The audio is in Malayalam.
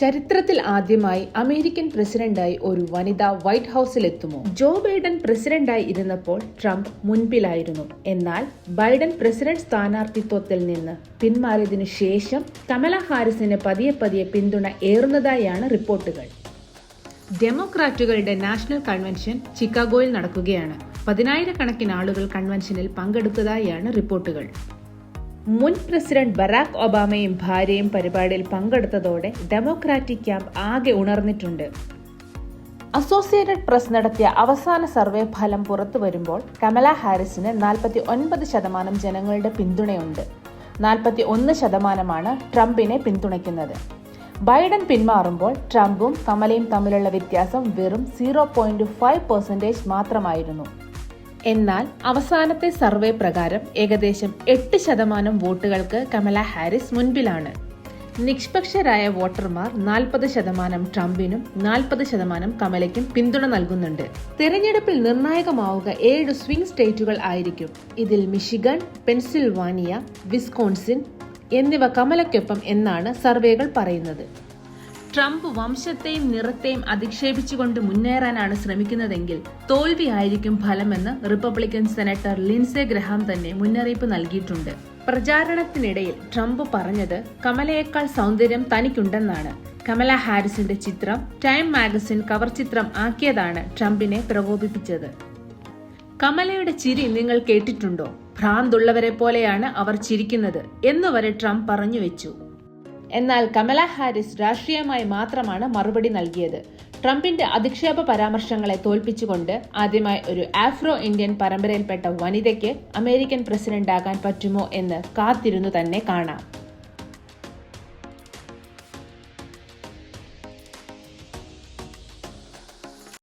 ചരിത്രത്തിൽ ആദ്യമായി അമേരിക്കൻ പ്രസിഡന്റായി ഒരു വനിത വൈറ്റ് ഹൌസിലെത്തുമോ? ജോ ബൈഡൻ പ്രസിഡന്റായി ഇരുന്നപ്പോൾ ട്രംപ് മുൻപിലായിരുന്നു. എന്നാൽ ബൈഡൻ പ്രസിഡന്റ് സ്ഥാനാർത്ഥിത്വത്തിൽ നിന്ന് പിന്മാറിയതിനു ശേഷം കമല ഹാരിസിന് പതിയെ പതിയെ പിന്തുണ ഏറുന്നതായാണ് റിപ്പോർട്ടുകൾ. ഡെമോക്രാറ്റുകളുടെ നാഷണൽ കൺവെൻഷൻ ചിക്കാഗോയിൽ നടക്കുകയാണ്. പതിനായിരക്കണക്കിന് ആളുകൾ കൺവെൻഷനിൽ പങ്കെടുത്തതായാണ് റിപ്പോർട്ടുകൾ. മുൻ പ്രസിഡന്റ് ബറാക് ഒബാമയും ഭാര്യയും പരിപാടിയിൽ പങ്കെടുത്തതോടെ ഡെമോക്രാറ്റിക് ക്യാമ്പ് ആകെ ഉണർന്നിട്ടുണ്ട്. അസോസിയേറ്റഡ് പ്രസ് നടത്തിയ അവസാന സർവേ ഫലം പുറത്തു വരുമ്പോൾ കമല ഹാരിസിന് നാൽപ്പത്തി ഒൻപത് ശതമാനം ജനങ്ങളുടെ പിന്തുണയുണ്ട്. നാൽപ്പത്തി ഒന്ന് ശതമാനമാണ് ട്രംപിനെ പിന്തുണയ്ക്കുന്നത്. ബൈഡൻ പിന്മാറുമ്പോൾ ട്രംപും കമലയും തമ്മിലുള്ള വ്യത്യാസം വെറും സീറോ പോയിന്റ് ഫൈവ് പെർസെന്റേജ് മാത്രമായിരുന്നു. എന്നാൽ അവസാനത്തെ സർവേ പ്രകാരം ഏകദേശം എട്ട് ശതമാനം വോട്ടുകൾക്ക് കമല ഹാരിസ് മുൻപിലാണ്. നിഷ്പക്ഷരായ വോട്ടർമാർ നാൽപ്പത് ശതമാനം ട്രംപിനും നാൽപ്പത് ശതമാനം കമലയ്ക്കും പിന്തുണ നൽകുന്നുണ്ട്. തെരഞ്ഞെടുപ്പിൽ നിർണായകമാവുക ഏഴ് സ്വിംഗ് സ്റ്റേറ്റുകൾ ആയിരിക്കും. ഇതിൽ മിഷിഗൺ പെൻസിൽവാനിയ വിസ്കോൺസിൻ എന്നിവ കമലയ്ക്കൊപ്പം എന്നാണ് സർവേകൾ പറയുന്നത്. ട്രംപ് വംശത്തെയും നിറത്തെയും അധിക്ഷേപിച്ചുകൊണ്ട് മുന്നേറാനാണ് ശ്രമിക്കുന്നതെങ്കിൽ തോൽവിയായിരിക്കും ഫലമെന്ന് റിപ്പബ്ലിക്കൻ സെനറ്റർ ലിൻസെ ഗ്രഹാം തന്നെ മുന്നറിയിപ്പ് നൽകിയിട്ടുണ്ട്. പ്രചാരണത്തിനിടയിൽ ട്രംപ് പറഞ്ഞത് കമലയേക്കാൾ സൗന്ദര്യം തനിക്കുണ്ടെന്നാണ്. കമല ഹാരിസിന്റെ ചിത്രം ടൈം മാഗസിൻ കവർ ചിത്രം ആക്കിയതാണ് ട്രംപിനെ പ്രകോപിപ്പിച്ചത്. കമലയുടെ ചിരി നിങ്ങൾ കേട്ടിട്ടുണ്ടോ? ഭ്രാന്തുള്ളവരെ പോലെയാണ് അവർ ചിരിക്കുന്നത് എന്നുവരെ ട്രംപ് പറഞ്ഞു വെച്ചു. എന്നാൽ കമല ഹാരിസ് രാഷ്ട്രീയമായി മാത്രമാണ് മറുപടി നൽകിയത്. ട്രംപിന്റെ അധിക്ഷേപ പരാമർശങ്ങളെ തോൽപ്പിച്ചുകൊണ്ട് ആദ്യമായി ഒരു ആഫ്രോ ഇന്ത്യൻ പരമ്പരയിൽപ്പെട്ട വനിതയ്ക്ക് അമേരിക്കൻ പ്രസിഡന്റാകാൻ പറ്റുമോ എന്ന് കാത്തിരുന്നു തന്നെ കാണാം.